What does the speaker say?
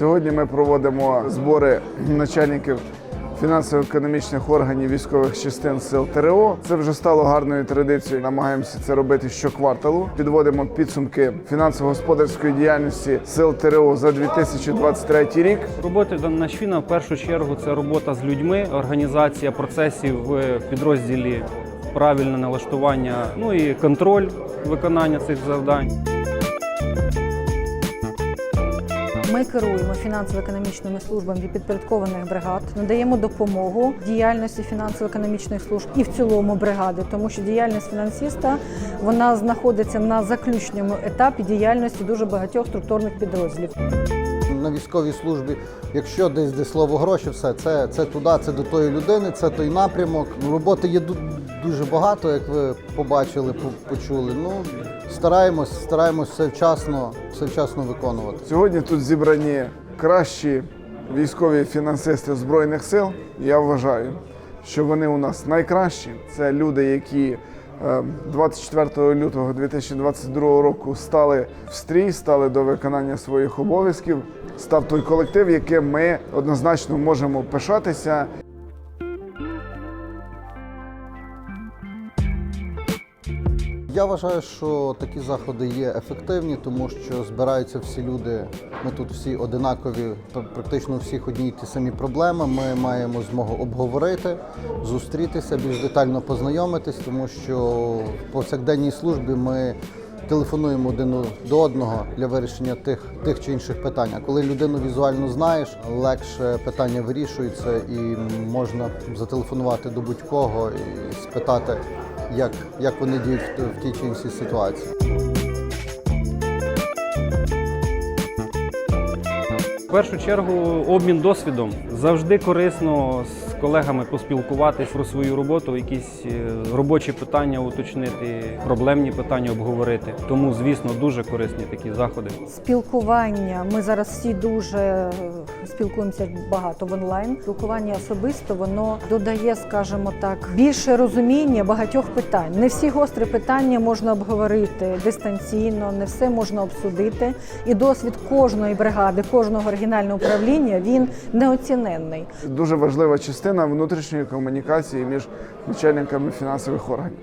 Сьогодні ми проводимо збори начальників фінансово-економічних органів військових частин сил ТРО. Це вже стало гарною традицією. Намагаємося це робити щокварталу. Підводимо підсумки фінансово-господарської діяльності сил ТРО за 2023 рік. Роботи на ШФІНа в першу чергу це робота з людьми, організація процесів в підрозділі, правильне налаштування, ну і контроль виконання цих завдань. Ми керуємо фінансово-економічними службами підпорядкованих бригад, надаємо допомогу діяльності фінансово-економічних служб і в цілому бригади, тому що діяльність фінансиста вона знаходиться на заключному етапі діяльності дуже багатьох структурних підрозділів. На військовій службі, якщо десь де слово гроші, все це, це туди, це до тої людини, це той напрямок. Ну, Роботи є дуже багато, як ви побачили, почули. Ну стараємось, стараємось все вчасно, все вчасно виконувати. Сьогодні тут зібрані кращі військові фінансисти збройних сил. Я вважаю, що вони у нас найкращі. Це люди, які 24 лютого 2022 року стали в стрій, стали до виконання своїх обов'язків. Став той колектив, яким ми однозначно можемо пишатися. Я вважаю, що такі заходи є ефективні, тому що збираються всі люди. Ми тут всі одинакові, пр- практично всіх одні ті самі проблеми. Ми маємо змогу обговорити, зустрітися, більш детально познайомитись, тому що в повсякденній службі ми телефонуємо один до одного для вирішення тих, тих чи інших питань. А коли людину візуально знаєш, легше питання вирішується і можна зателефонувати до будь-кого і спитати, як, як вони діють в, тій чи іншій ситуації. Першу чергу обмін досвідом завжди корисно з колегами поспілкуватись про свою роботу, якісь е, робочі питання уточнити, проблемні питання обговорити. Тому, звісно, дуже корисні такі заходи. Спілкування. Ми зараз всі дуже е, спілкуємося багато в онлайн. Спілкування особисто воно додає, скажімо так, більше розуміння багатьох питань. Не всі гострі питання можна обговорити дистанційно, не все можна обсудити. І досвід кожної бригади, кожного оригінального управління він неоціненний. Дуже важлива частина внутрішньої комунікації між начальниками фінансових органів.